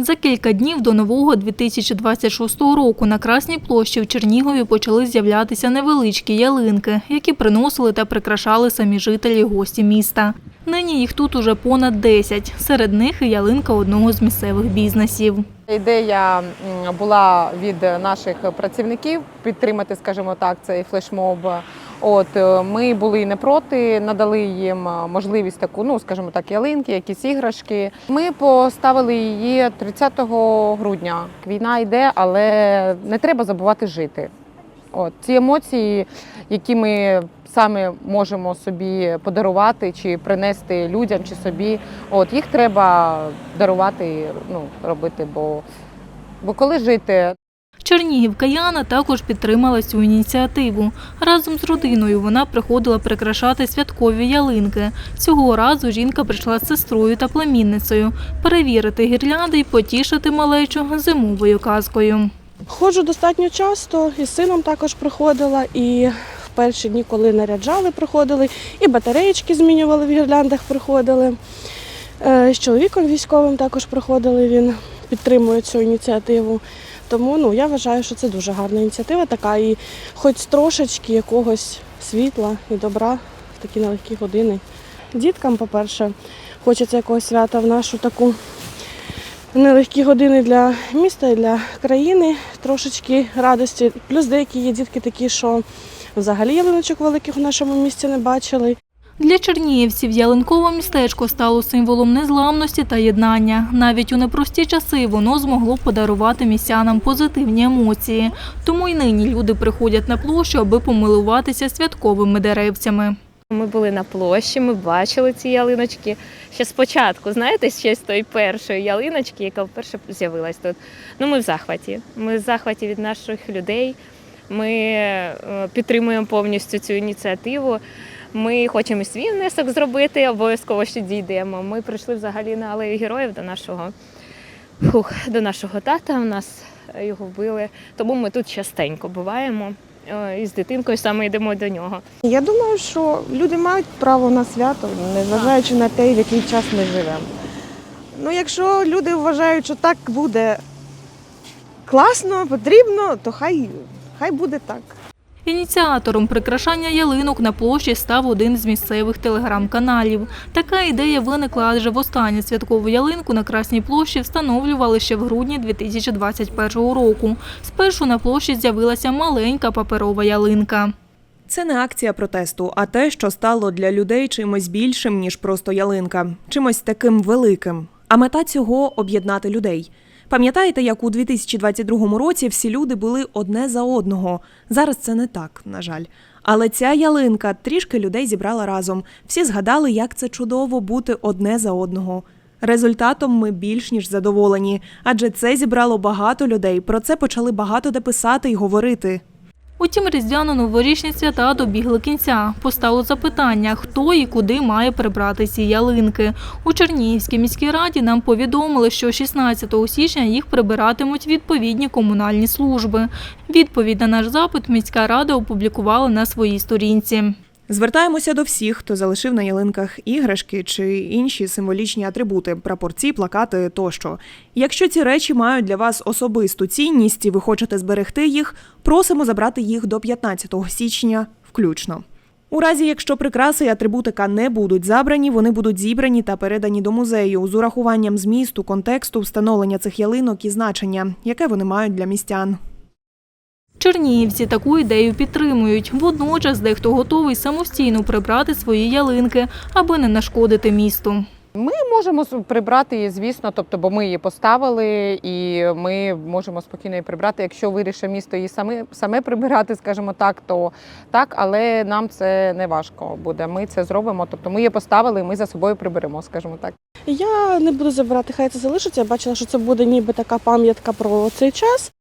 За кілька днів до нового 2026 року на Красній площі в Чернігові почали з'являтися невеличкі ялинки, які приносили та прикрашали самі жителі й гості міста. Нині їх тут уже понад 10. Серед них і ялинка одного з місцевих бізнесів. Ідея була від наших працівників підтримати, скажімо так, цей флешмоб. От е, ми були не проти, надали їм е, можливість таку, ну скажімо так, ялинки, якісь іграшки. Ми поставили її 30 грудня. Війна йде, але не треба забувати жити. От ці емоції, які ми саме можемо собі подарувати чи принести людям чи собі, от їх треба дарувати, ну робити, бо, бо коли жити, Чернігівка Яна також підтримала цю ініціативу. Разом з родиною вона приходила прикрашати святкові ялинки. Цього разу жінка прийшла з сестрою та племінницею перевірити гірлянди й потішити малечу зимовою казкою. Ходжу достатньо часто, і з сином також приходила, і в перші дні, коли наряджали, приходили, і батареєчки змінювали в гірляндах, приходили. Е, З чоловіком військовим також приходили, він підтримує цю ініціативу. Тому ну, я вважаю, що це дуже гарна ініціатива така, і хоч трошечки якогось світла і добра в такі нелегкі години. Діткам, по-перше, хочеться якогось свята в нашу таку нелегкі години для міста і для країни, трошечки радості. Плюс деякі є дітки такі, що взагалі ялиночок великих у нашому місті не бачили. Для чернігівців ялинкове містечко стало символом незламності та єднання. Навіть у непрості часи воно змогло подарувати містянам позитивні емоції. Тому й нині люди приходять на площу, аби помилуватися святковими деревцями. Ми були на площі, ми бачили ці ялиночки. Ще спочатку, знаєте, ще з тої першої ялиночки, яка вперше з'явилась тут. Ну, ми в захваті. Ми в захваті від наших людей. Ми е, підтримуємо повністю цю ініціативу. Ми хочемо свій внесок зробити, обов'язково ще дійдемо. Ми прийшли взагалі на алею героїв до нашого, фух, до нашого тата. У нас його вбили. Тому ми тут частенько буваємо. Е, І з дитинкою саме йдемо до нього. Я думаю, що люди мають право на свято, незважаючи на те, в який час ми живемо. Ну, якщо люди вважають, що так буде класно, потрібно, то хай, хай буде так. Ініціатором прикрашання ялинок на площі став один з місцевих телеграм-каналів. Така ідея виникла, адже востаннє святкову ялинку на Красній площі встановлювали ще в грудні 2021 року. Спершу на площі з'явилася маленька паперова ялинка. Це не акція протесту, а те, що стало для людей чимось більшим, ніж просто ялинка, чимось таким великим. А мета цього об'єднати людей. Пам'ятаєте, як у 2022 році всі люди були одне за одного. Зараз це не так, на жаль. Але ця ялинка трішки людей зібрала разом. Всі згадали, як це чудово бути одне за одного. Результатом ми більш ніж задоволені, адже це зібрало багато людей. Про це почали багато де писати і говорити. Утім, різдвяно-новорічні свята добігли кінця. Постало запитання, хто і куди має прибрати ці ялинки. У Чернігівській міській раді нам повідомили, що 16 січня їх прибиратимуть відповідні комунальні служби. Відповідь на наш запит міська рада опублікувала на своїй сторінці. Звертаємося до всіх, хто залишив на ялинках іграшки чи інші символічні атрибути, прапорці, плакати тощо. Якщо ці речі мають для вас особисту цінність і ви хочете зберегти їх, просимо забрати їх до 15 січня включно. У разі, якщо прикраси і атрибутика не будуть забрані, вони будуть зібрані та передані до музею з урахуванням змісту, контексту, встановлення цих ялинок і значення, яке вони мають для містян. Чернігівці таку ідею підтримують. Водночас дехто готовий самостійно прибрати свої ялинки, аби не нашкодити місту. ми можемо прибрати її, звісно, тобто, бо ми її поставили, і ми можемо спокійно її прибрати. Якщо вирішить місто її саме, саме прибирати, скажімо так, то так, але нам це не важко буде. Ми це зробимо. Тобто ми її поставили, і ми за собою приберемо, скажімо так. Я не буду забирати, хай це залишиться. Я бачила, що це буде ніби така пам'ятка про цей час.